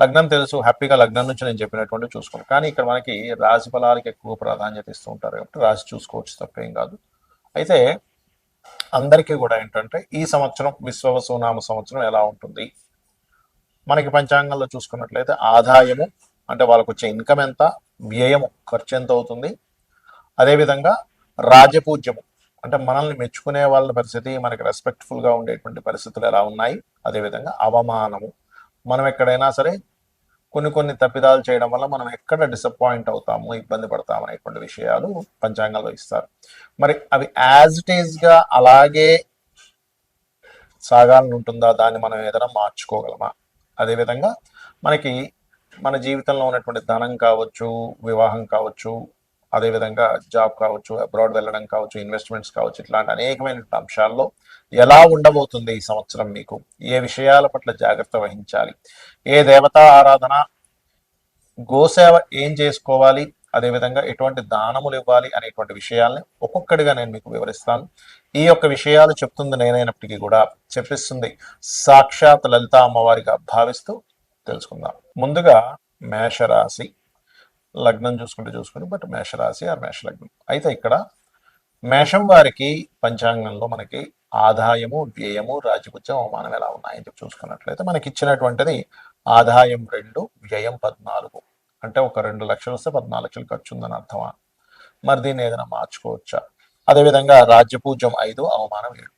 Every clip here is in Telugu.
లగ్నం తెలుసు హ్యాపీగా లగ్నం నుంచి నేను చెప్పినటువంటి చూసుకోండి కానీ ఇక్కడ మనకి రాశి ఫలాలకి ఎక్కువ ప్రాధాన్యత ఇస్తూ ఉంటారు కాబట్టి రాశి చూసుకోవచ్చు తప్పేం కాదు. అయితే అందరికీ కూడా ఏంటంటే ఈ సంవత్సరం విశ్వవసునామ సంవత్సరం ఎలా ఉంటుంది? మనకి పంచాంగంలో చూసుకున్నట్లయితే ఆదాయము అంటే వాళ్ళకు వచ్చే ఇన్కమ్ ఎంత? వ్యయము ఖర్చు ఎంత అవుతుంది? అదేవిధంగా రాజపూజ్యము అంటే మనల్ని మెచ్చుకునే వాళ్ళ పరిస్థితి మనకి రెస్పెక్ట్ఫుల్గా ఉండేటువంటి పరిస్థితులు ఎలా ఉన్నాయి? అదేవిధంగా అవమానము. మనం ఎక్కడైనా సరే కొన్ని కొన్ని తప్పిదాలు చేయడం వల్ల మనం ఎక్కడ డిసప్పాయింట్ అవుతాము ఇబ్బంది పడతాము అనేటువంటి విషయాలు పంచాంగంలో ఇస్తారు. మరి అవి యాజ్ ఇట్ ఈస్గా అలాగే సాగాలని ఉంటుందా? దాన్ని మనం ఏదైనా మార్చుకోగలమా? అదేవిధంగా మనకి మన జీవితంలో ఉన్నటువంటి ధనం కావచ్చు వివాహం కావచ్చు అదేవిధంగా జాబ్ కావచ్చు అబ్రాడ్ వెళ్ళడం కావచ్చు ఇన్వెస్ట్మెంట్స్ కావచ్చు ఇట్లాంటి అనేకమైన అంశాల్లో ఎలా ఉండబోతుంది ఈ సంవత్సరం మీకు? ఏ విషయాల పట్ల జాగ్రత్త వహించాలి? ఏ దేవతా ఆరాధన గోసేవ ఏం చేసుకోవాలి? అదేవిధంగా ఎటువంటి దానములు ఇవ్వాలి అనేటువంటి విషయాల్ని ఒక్కొక్కటిగా నేను మీకు వివరిస్తాను. ఈ యొక్క విషయాలు చెప్తుంది నేనైనప్పటికీ కూడా చెప్పిస్తుంది సాక్షాత్ లలిత అమ్మవారిగా భావిస్తూ తెలుసుకుందాం. ముందుగా మేషరాశి లగ్నం చూసుకుంటే చూసుకుంటే బట్ మేషరాశి ఆర్ మేష లగ్నం అయితే ఇక్కడ మేషం వారికి పంచాంగంలో మనకి ఆదాయము వ్యయము రాజపుత్యం అవమానం ఎలా ఉన్నాయని చెప్పి చూసుకున్నట్లయితే మనకి ఇచ్చినటువంటిది ఆదాయం రెండు వ్యయం పద్నాలుగు. అంటే ఒక రెండు లక్షలు వస్తే పద్నాలుగు లక్షలు ఖర్చు ఉందని అర్థమా? మరి దీన్ని ఏదైనా మార్చుకోవచ్చా? అదేవిధంగా రాజ్యపూజ్యం ఐదు అవమానం ఏడు.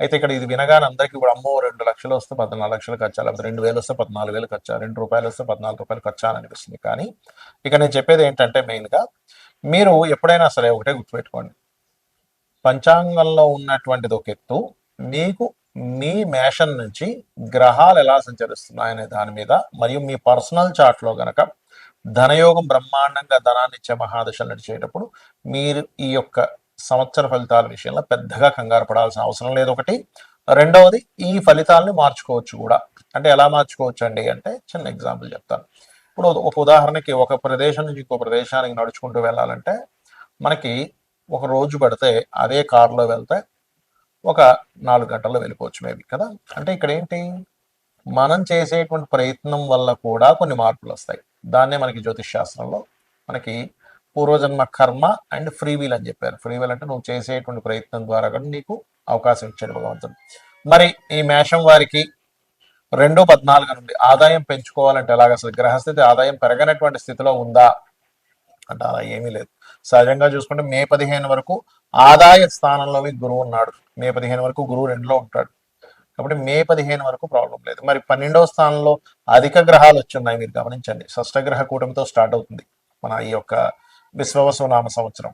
అయితే ఇక్కడ ఇది వినగానే అందరికీ ఇప్పుడు అమ్మో రెండు లక్షలు వస్తే పద్నాలుగు లక్షలు ఖర్చా? లేకపోతే రెండు వేలు వస్తే పద్నాలుగు వేలు ఖర్చా? రెండు రూపాయలు వస్తే పద్నాలుగు రూపాయలు ఖర్చా అని అనిపిస్తుంది. కానీ ఇక నేను చెప్పేది ఏంటంటే మెయిన్గా మీరు ఎప్పుడైనా సరే ఒకటే గుర్తుపెట్టుకోండి. పంచాంగంలో ఉన్నటువంటిది ఒక ఎత్తు. మీకు మీ మేషన్ నుంచి గ్రహాలు ఎలా సంచరిస్తున్నాయనే దాని మీద మరియు మీ పర్సనల్ చార్ట్లో గనక ధనయోగం బ్రహ్మాండంగా ధనాన్ని ఇచ్చే మహాదశలు నడిచేటప్పుడు మీరు ఈ యొక్క సంవత్సర ఫలితాల విషయంలో పెద్దగా కంగారు పడాల్సిన అవసరం లేదు. ఒకటి. రెండవది ఈ ఫలితాలను మార్చుకోవచ్చు కూడా. అంటే ఎలా మార్చుకోవచ్చు అండి అంటే చిన్న ఎగ్జాంపుల్ చెప్తాను. ఇప్పుడు ఒక ఉదాహరణకి ఒక ప్రదేశం నుంచి ఇంకో ప్రదేశానికి నడుచుకుంటూ వెళ్ళాలంటే మనకి ఒక రోజు పడితే అదే కారులో వెళ్తే ఒక నాలుగు గంటల్లో వెళ్ళిపోవచ్చు మేబీ కదా? అంటే ఇక్కడ ఏంటి? మనం చేసేటువంటి ప్రయత్నం వల్ల కూడా కొన్ని మార్పులు వస్తాయి. దాన్నే మనకి జ్యోతిష్ శాస్త్రంలో మనకి పూర్వజన్మ కర్మ అండ్ ఫ్రీ వీల్ అని చెప్పారు. ఫ్రీ వీల్ అంటే నువ్వు చేసేటువంటి ప్రయత్నం ద్వారా కూడా నీకు అవకాశం ఇచ్చాడు భగవంతుడు. మరి ఈ మేషం వారికి రెండు పద్నాలుగు నుండి ఆదాయం పెంచుకోవాలంటే ఎలాగ? అసలు గ్రహస్థితి ఆదాయం పెరగనటువంటి స్థితిలో ఉందా? అంటే అలా ఏమీ లేదు. సహజంగా చూసుకుంటే మే పదిహేను వరకు ఆదాయ స్థానంలో గురువు ఉన్నాడు. మే పదిహేను వరకు గురువు రెండులో ఉంటాడు. కాబట్టి మే పదిహేను వరకు ప్రాబ్లం లేదు. మరి పన్నెండవ స్థానంలో అధిక గ్రహాలు వచ్చి ఉన్నాయి. మీరు గమనించండి. షష్టగ్రహ కూటమితో స్టార్ట్ అవుతుంది మన ఈ యొక్క విశ్వవసునామ సంవత్సరం.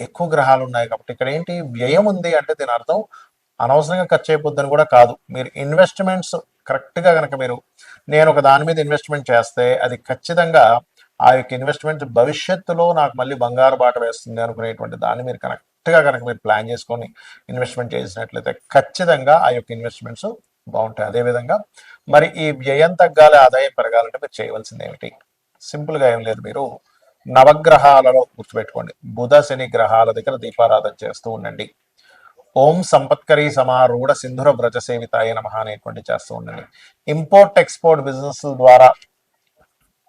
ఎక్కువ గ్రహాలు ఉన్నాయి కాబట్టి ఇక్కడ ఏంటి? వ్యయం ఉంది అంటే దీని అర్థం అనవసరంగా ఖర్చు అయిపోద్దని కూడా కాదు. మీరు ఇన్వెస్ట్మెంట్స్ కరెక్ట్గా కనుక మీరు నేను ఒక దాని మీద ఇన్వెస్ట్మెంట్ చేస్తే అది ఖచ్చితంగా ఆ యొక్క ఇన్వెస్ట్మెంట్ భవిష్యత్తులో నాకు మళ్ళీ బంగారు బాట వేస్తుంది అనుకునేటువంటి దాన్ని మీరు కరెక్ట్గా కనుక మీరు ప్లాన్ చేసుకొని ఇన్వెస్ట్మెంట్ చేసినట్లయితే ఖచ్చితంగా ఆ యొక్క ఇన్వెస్ట్మెంట్స్ బాగుంటాయి. అదేవిధంగా మరి ఈ వ్యయం తగ్గాలి ఆదాయం పెరగాలంటే మీరు చేయవలసింది ఏమిటి? సింపుల్గా ఏం లేదు మీరు నవగ్రహాలలో గుర్తుపెట్టుకోండి. బుధ శని గ్రహాల దగ్గర దీపారాధన చేస్తూ ఉండండి. ఓం సంపత్కరీ సమారూఢ సింధుర వ్రజ సేవితాయ నమ అనేటువంటి చేస్తూ ఉండండి. ఇంపోర్ట్ ఎక్స్పోర్ట్ బిజినెస్ ద్వారా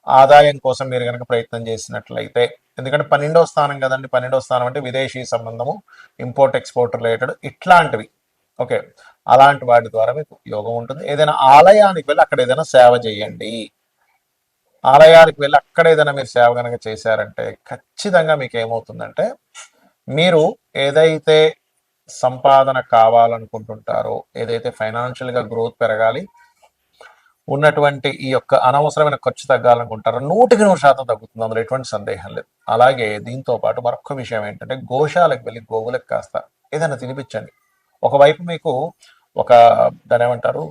ఆదాయం కోసం మీరు కనుక ప్రయత్నం చేసినట్లయితే ఎందుకంటే పన్నెండవ స్థానం కదండి పన్నెండవ స్థానం అంటే విదేశీ సంబంధము ఇంపోర్ట్ ఎక్స్పోర్ట్ రిలేటెడ్ ఇట్లాంటివి. ఓకే అలాంటి వాటి ద్వారా మీకు యోగం ఉంటుంది. ఏదైనా ఆలయానికి వెళ్ళి అక్కడ ఏదైనా సేవ చేయండి. ఆలయానికి వెళ్ళి అక్కడ ఏదైనా మీరు సేవ కనుక చేశారంటే ఖచ్చితంగా మీకు ఏమవుతుందంటే మీరు ఏదైతే సంపాదన కావాలనుకుంటుంటారో ఏదైతే ఫైనాన్షియల్గా గ్రోత్ పెరగాలి ఉన్నటువంటి ఈ యొక్క అనవసరమైన ఖర్చు తగ్గాలనుకుంటారు నూటికి నూరు శాతం తగ్గుతుంది. అందులో ఎటువంటి సందేహం లేదు. అలాగే దీంతో పాటు మరొక విషయం ఏంటంటే గోశాలకు వెళ్ళి గోవులకు కాస్త ఏదైనా తినిపించండి. ఒకవైపు మీకు ఒక దాని ఏమంటారు?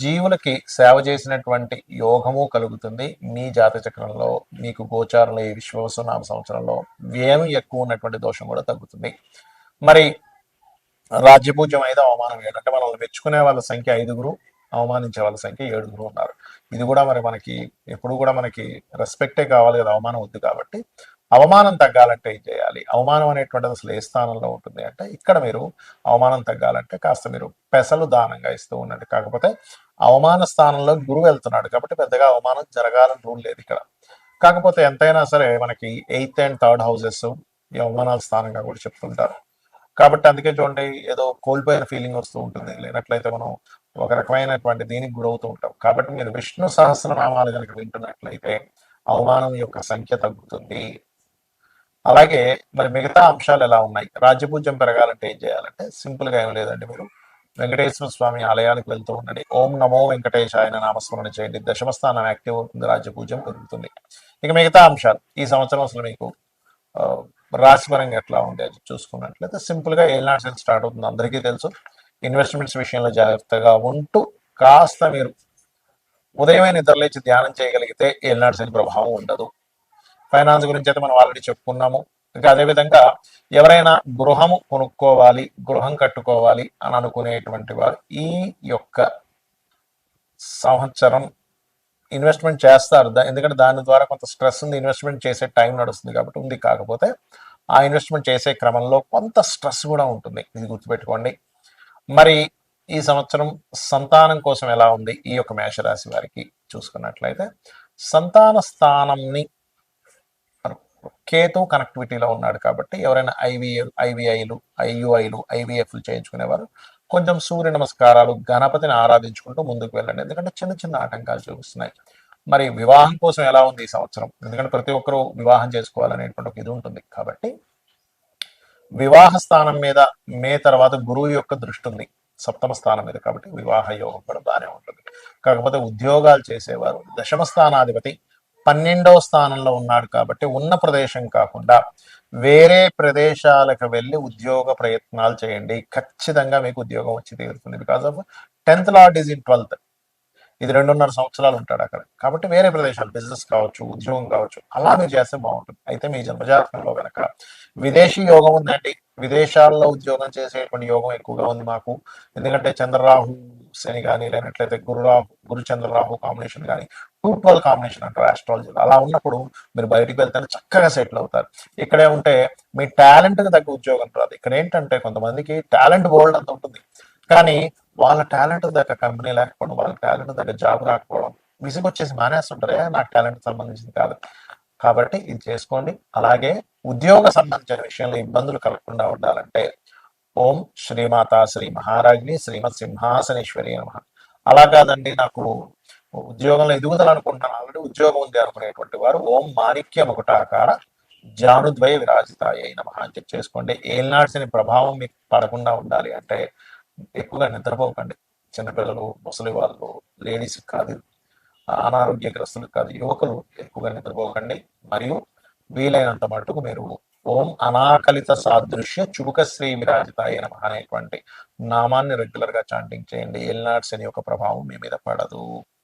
జీవులకి సేవ చేసినటువంటి యోగము కలుగుతుంది. మీ జాత చక్రంలో మీకు గోచారంలో ఈ విశ్వవసునామ సంవత్సరంలో వ్యయం ఎక్కువ ఉన్నటువంటి దోషం కూడా తగ్గుతుంది. మరి రాజ్యపూజ్యం ఐదో అవమానం ఏంటంటే మనల్ని మెచ్చుకునే వాళ్ళ సంఖ్య ఐదుగురు. అవమానించే వాళ్ళ సంఖ్య ఏడుగురు ఉన్నారు. ఇది కూడా మరి మనకి ఎప్పుడు కూడా మనకి రెస్పెక్టే కావాలి కదా అవమానం వద్దు కాబట్టి అవమానం తగ్గాలంటే ఏం చేయాలి? అవమానం అనేటువంటిది అసలు ఏ స్థానంలో ఉంటుంది అంటే ఇక్కడ మీరు అవమానం తగ్గాలంటే కాస్త మీరు పెసలు దానంగా ఇస్తూ ఉండండి. కాకపోతే అవమాన స్థానంలో గురువు వెళ్తున్నాడు కాబట్టి పెద్దగా అవమానం జరగాలని రూల్ లేదు ఇక్కడ. కాకపోతే ఎంతైనా సరే మనకి ఎయిత్ అండ్ థర్డ్ హౌసెస్ ఈ అవమానాల స్థానంగా కూడా చెప్తుంటారు. కాబట్టి అందుకే చూడండి ఏదో కోల్పోయిన ఫీలింగ్ వస్తూ ఉంటుంది. లేనట్లయితే మనం ఒక రకమైనటువంటి దీనికి గురవుతూ ఉంటాం కాబట్టి మీరు విష్ణు సహస్రనామాలు కనుక వింటున్నట్లయితే అవమానం యొక్క సంఖ్య తగ్గుతుంది. అలాగే మరి మిగతా అంశాలు ఎలా ఉన్నాయి? రాజ్యపూజ్యం పెరగాలంటే ఏం చేయాలంటే సింపుల్గా ఏం లేదండి మీరు. వెంకటేశ్వర స్వామి ఆలయానికి వెళ్తూ ఉండండి. ఓం నమో వెంకటేశాయన నామస్మరణ చేయండి. దశమ స్థానం యాక్టివ్ అవుతుంది. రాజ్యపూజ్యం పెరుగుతుంది. ఇక మిగతా అంశాలు. ఈ సంవత్సరం అసలు మీకు రాశిపరంగా ఎట్లా ఉంది? అది చూసుకున్నట్లయితే సింపుల్గా ఏళ్ళనాడు సెల్ స్టార్ట్ అవుతుంది. అందరికీ తెలుసు. ఇన్వెస్ట్మెంట్స్ విషయంలో జాగ్రత్తగా ఉంటూ కాస్త మీరు ఉదయమే నిద్రలేచి ధ్యానం చేయగలిగితే ఏళ్ళనాడు శని ప్రభావం ఉండదు. ఫైనాన్స్ గురించి అయితే మనం ఆల్రెడీ చెప్పుకున్నాము. ఇంకా అదేవిధంగా ఎవరైనా గృహము కొనుక్కోవాలి గృహం కట్టుకోవాలి అని అనుకునేటువంటి వారు ఈ యొక్క సంవత్సరం ఇన్వెస్ట్మెంట్ చేస్తారు. ఎందుకంటే దాని ద్వారా కొంత స్ట్రెస్ ఉంది ఇన్వెస్ట్మెంట్ చేసే టైం నడుస్తుంది కాబట్టి ఉంది. కాకపోతే ఆ ఇన్వెస్ట్మెంట్ చేసే క్రమంలో కొంత స్ట్రెస్ కూడా ఉంటుంది. ఇది గుర్తుపెట్టుకోండి. మరి ఈ సంవత్సరం సంతానం కోసం ఎలా ఉంది? ఈ యొక్క మేషరాశి వారికి చూసుకున్నట్లయితే సంతాన స్థానంని కేతు కనెక్టివిటీలో ఉన్నాడు కాబట్టి ఎవరైనా ఐవీఎల్ ఐవిఐలు ఐయుఐలు ఐవిఎఫ్లు చేయించుకునేవారు. కొంచెం సూర్య నమస్కారాలు గణపతిని ఆరాధించుకుంటూ ముందుకు వెళ్ళండి. ఎందుకంటే చిన్న చిన్న ఆటంకాలు చూపిస్తున్నాయి. మరి వివాహం కోసం ఎలా ఉంది ఈ సంవత్సరం? ఎందుకంటే ప్రతి ఒక్కరూ వివాహం చేసుకోవాలనేటువంటి ఒక ఇది ఉంటుంది కాబట్టి వివాహ స్థానం మీద మే తర్వాత గురువు యొక్క దృష్టి ఉంది సప్తమ స్థానం మీద కాబట్టి వివాహ యోగం కూడా బాగానే ఉంటుంది. కాకపోతే ఉద్యోగాలు చేసేవారు దశమ స్థానాధిపతి పన్నెండవ స్థానంలో ఉన్నాడు కాబట్టి ఉన్న ప్రదేశం కాకుండా వేరే ప్రదేశాలకు వెళ్ళి ఉద్యోగ ప్రయత్నాలు చేయండి. ఖచ్చితంగా మీకు ఉద్యోగం వచ్చి తీరుతుంది. Because of tenth lord is in twelfth ఇది రెండున్నర సంవత్సరాలు ఉంటాడు అక్కడ. కాబట్టి వేరే ప్రదేశాలు బిజినెస్ కావచ్చు ఉద్యోగం కావచ్చు అలా మీరు చేస్తే బాగుంటుంది. అయితే మీ జన్మజాతకంలో గనక విదేశీ యోగం ఉందండి. విదేశాల్లో ఉద్యోగం చేసేటువంటి యోగం ఎక్కువగా ఉంది మాకు. ఎందుకంటే చంద్రరాహు శని కానీ లేనట్లయితే గురురాహు గురు చంద్రరాహు కాంబినేషన్ కానీ టూ ట్వెల్వ్ కాంబినేషన్ అంటారు ఆస్ట్రాలజీలో అలా ఉన్నప్పుడు మీరు బయటికి వెళ్తే చక్కగా సెటిల్ అవుతారు. ఇక్కడే ఉంటే మీ టాలెంట్కి తగ్గ ఉద్యోగం రాదు. ఇక్కడ ఏంటంటే కొంతమందికి టాలెంట్ బోల్డ్ అంత ఉంటుంది. కానీ వాళ్ళ టాలెంట్ దగ్గర కంపెనీ లేకపోవడం వాళ్ళ టాలెంట్ దగ్గర జాబ్ రాకపోవడం విసుగు వచ్చేసి మానేస్తుంటారే నాకు టాలెంట్ సంబంధించింది కాదు. కాబట్టి ఇది చేసుకోండి. అలాగే ఉద్యోగ సంబంధించిన విషయంలో ఇబ్బందులు కలగకుండా ఉండాలంటే ఓం శ్రీమాత శ్రీ మహారాజ్ని శ్రీమత్ సింహాసనేశ్వరి నమ. అలా కాదండి నాకు ఉద్యోగంలో ఎదుగుదల అనుకుంటాను ఆల్రెడీ ఉద్యోగం ఉంది అనుకునేటువంటి వారు ఓం మాణిక్య ముకుటాకార జానుద్వయ విరాజితాయ నమ అని చెప్పి చేసుకోండి. ఏలినాడ్స్ అనే ప్రభావం మీకు పడకుండా ఉండాలి అంటే ఎక్కువగా నిద్రపోకండి. చిన్నపిల్లలు ముసలి వాళ్ళు లేడీస్ కాదు అనారోగ్యగ్రస్తులు కాదు యువకులు ఎక్కువగా నిద్రపోకండి. మరియు వీలైనంత మటుకు మీరు ఓం అనాకలిత సాదృశ్య చుబుక శ్రీ విరాజితాయ నమ అనేటువంటి నామాన్ని రెగ్యులర్గా చాంటింగ్ చేయండి. ఎల్నాడ్స్ అని యొక్క ప్రభావం మీ మీద పడదు.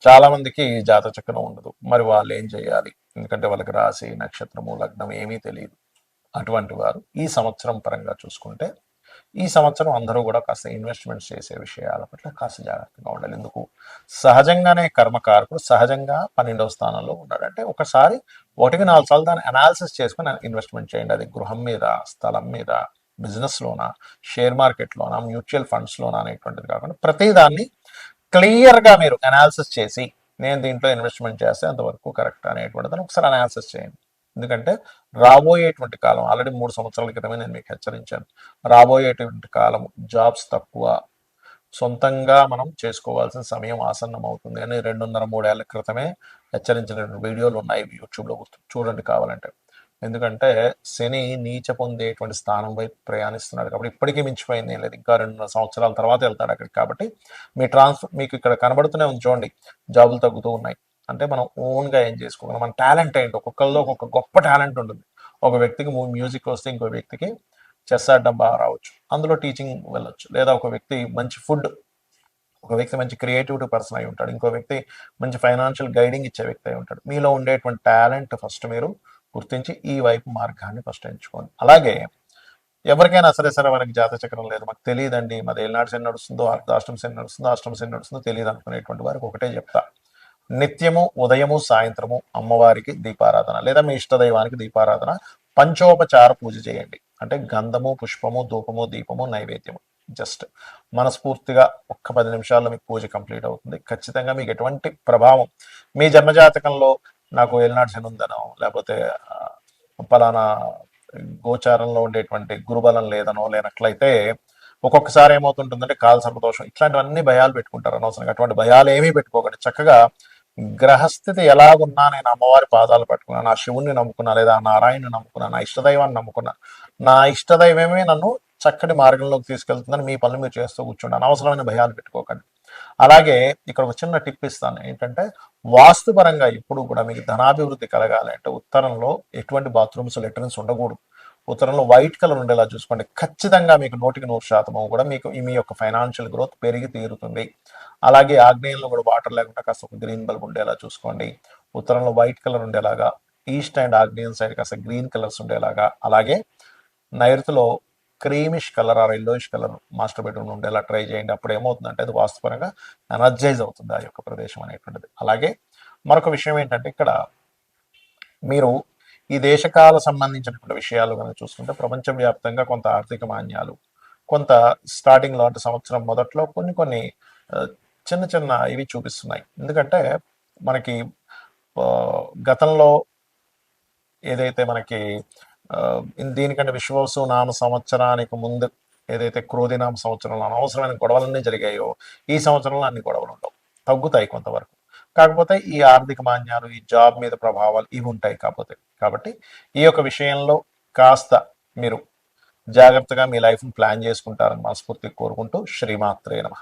చాలా మందికి జాత చక్రం ఉండదు. మరి వాళ్ళు ఏం చేయాలి? ఎందుకంటే వాళ్ళకి రాశి నక్షత్రము లగ్నం ఏమీ తెలియదు అటువంటి వారు ఈ సంవత్సరం పరంగా చూసుకుంటే ఈ సంవత్సరం అందరూ కూడా కాస్త ఇన్వెస్ట్మెంట్స్ చేసే విషయాల పట్ల కాస్త జాగ్రత్తగా ఉండాలి. ఎందుకు? సహజంగానే కర్మకారకుడు సహజంగా పన్నెండవ స్థానంలో ఉన్నాడు. అంటే ఒకసారి ఒకటికి నాలుగు సార్లు దాన్ని అనాలిసిస్ చేసుకుని ఇన్వెస్ట్మెంట్ చేయండి. అది గృహం మీద స్థలం మీద బిజినెస్ లోనా షేర్ మార్కెట్ లోనా మ్యూచువల్ ఫండ్స్ లోనా అనేటువంటిది కాకుండా ప్రతి దాన్ని మీరు అనాలిసిస్ చేసి నేను దీంట్లో ఇన్వెస్ట్మెంట్ చేస్తే అంతవరకు కరెక్ట్ అనేటువంటిది ఒకసారి అనాలిసిస్ చేయండి. ఎందుకంటే రాబోయేటువంటి కాలం ఆల్రెడీ మూడు సంవత్సరాల క్రితమే నేను మీకు హెచ్చరించాను. రాబోయేటువంటి కాలం జాబ్స్ తక్కువ. సొంతంగా మనం చేసుకోవాల్సిన సమయం ఆసన్నం అవుతుంది అని రెండున్నర మూడేళ్ళ క్రితమే హెచ్చరించిన వీడియోలు ఉన్నాయి యూట్యూబ్లో చూడండి కావాలంటే. ఎందుకంటే శని నీచ పొందేటువంటి స్థానం వైపు ప్రయాణిస్తున్నాడు కాబట్టి ఇప్పటికీ మించిపోయింది ఏం లేదు. ఇంకా రెండు సంవత్సరాల తర్వాత వెళ్తాడు అక్కడికి కాబట్టి మీ ట్రాన్స్ఫర్ మీకు ఇక్కడ కనబడుతూనే ఉంది చూడండి. జాబులు తగ్గుతూ ఉన్నాయి. అంటే మనం ఓన్గా ఏం చేసుకోగలం. మన టాలెంట్ ఏంటి? ఒక్కొక్కరిలో ఒక్కొక్క గొప్ప టాలెంట్ ఉంటుంది. ఒక వ్యక్తికి మ్యూజిక్ వస్తే ఇంకో వ్యక్తికి చెస్ ఆడడం బాగా రావచ్చు. అందులో టీచింగ్ వెళ్ళొచ్చు. లేదా ఒక వ్యక్తి మంచి ఫుడ్ ఒక వ్యక్తి మంచి క్రియేటివిటీ పర్సన్ అయి ఉంటాడు. ఇంకో వ్యక్తి మంచి ఫైనాన్షియల్ గైడింగ్ ఇచ్చే వ్యక్తి అయి ఉంటాడు. మీలో ఉండేటువంటి టాలెంట్ ఫస్ట్ మీరు గుర్తించి ఈ వైపు మార్గాన్ని ఫస్ట్ ఎంచుకోండి. అలాగే ఎవరికైనా సరే సరే మనకి జాత చక్రం లేదు. మాకు తెలియదండి. మాది ఏళ్ళనాడు సెన్ నడుస్తుందో అర్ధాష్టం సెన్ నడుస్తుందో అష్టం సెన్ నడుస్తుందో తెలియదు అనుకునేటువంటి వారికి ఒకటే చెప్తా. నిత్యము ఉదయము సాయంత్రము అమ్మవారికి దీపారాధన లేదా మీ ఇష్టదైవానికి దీపారాధన. పంచోపచార పూజ చేయండి. అంటే గంధము పుష్పము ధూపము దీపము నైవేద్యము. జస్ట్ మనస్ఫూర్తిగా ఒక్క పది నిమిషాల్లో మీకు పూజ కంప్లీట్ అవుతుంది. ఖచ్చితంగా మీకు ఎటువంటి ప్రభావం మీ జన్మజాతకంలో నాకు ఏలినాడు శని ఉందనో లేకపోతే పలానా గోచారంలో ఉండేటువంటి గురుబలం లేదనో లేనట్లయితే ఒక్కొక్కసారి ఏమవుతుంటుందంటే కాల సర్పదోషం ఇట్లాంటివన్నీ భయాలు పెట్టుకుంటారు అనవసరంగా. అటువంటి భయాలు ఏమీ పెట్టుకోకండి. చక్కగా గ్రహస్థితి ఎలాగున్నా నేను అమ్మవారి పాదాలు పట్టుకున్నా నా శివుణ్ణి నమ్ముకున్నా లేదా నారాయణ్ని నారాయణని నమ్ముకున్నా నా ఇష్టదైవాన్ని నమ్ముకున్నా నా ఇష్టదైవమే నన్ను చక్కటి మార్గంలోకి తీసుకెళ్తుందని మీ పనులు మీరు చేస్తూ కూర్చోండి అనవసరమైన భయాలు పెట్టుకోకండి. అలాగే ఇక్కడ ఒక చిన్న టిప్ ఇస్తాను. ఏంటంటే వాస్తుపరంగా ఇప్పుడు కూడా మీకు ధనాభివృద్ధి కలగాలి అంటే ఉత్తరంలో ఎటువంటి బాత్రూమ్స్ లెటర్న్స్ ఉండకూడదు. ఉత్తరంలో వైట్ కలర్ ఉండేలా చూసుకోండి. ఖచ్చితంగా మీకు నూటికి నూరు శాతం కూడా మీకు మీ యొక్క ఫైనాన్షియల్ గ్రోత్ పెరిగి తీరుతుంది. అలాగే ఆగ్నేయంలో కూడా వాటర్ లేకుండా కాస్త ఒక గ్రీన్ బల్బ్ ఉండేలా చూసుకోండి. ఉత్తరంలో వైట్ కలర్ ఉండేలాగా ఈస్ట్ అండ్ ఆగ్నేయం సైడ్ కాస్త గ్రీన్ కలర్స్ ఉండేలాగా అలాగే నైరుతిలో creamish colour or yellowish colour master bedroom ఉండేలా ట్రై చేయండి. అప్పుడు ఏమవుతుందంటే అది వాస్తుపరంగా ఎనర్జైజ్ అవుతుంది ఆ యొక్క ప్రదేశం అనేటువంటిది. అలాగే మరొక విషయం ఏంటంటే ఇక్కడ మీరు ఈ దేశకాల సంబంధించినటువంటి విషయాలు కనుక చూసుకుంటే ప్రపంచవ్యాప్తంగా కొంత ఆర్థిక మాన్యాలు కొంత స్టార్టింగ్లో అంటే సంవత్సరం మొదట్లో కొన్ని కొన్ని చిన్న చిన్న ఇవి చూపిస్తున్నాయి. ఎందుకంటే మనకి గతంలో ఏదైతే మనకి దీనికంటే విశ్వవసు నామ సంవత్సరానికి ముందు ఏదైతే క్రోధి నామ సంవత్సరంలో అనవసరమైన గొడవలన్నీ జరిగాయో ఈ సంవత్సరంలో అన్ని గొడవలు ఉండవు. తగ్గుతాయి కొంతవరకు. కాకపోతే ఈ ఆర్థిక మాన్యాలు ఈ జాబ్ మీద ప్రభావాలు ఇవి ఉంటాయి కాకపోతే. కాబట్టి ఈ యొక్క విషయంలో కాస్త మీరు జాగ్రత్తగా మీ లైఫ్ని ప్లాన్ చేసుకుంటారని మనస్ఫూర్తిగా కోరుకుంటూ శ్రీమాత్రే నమ.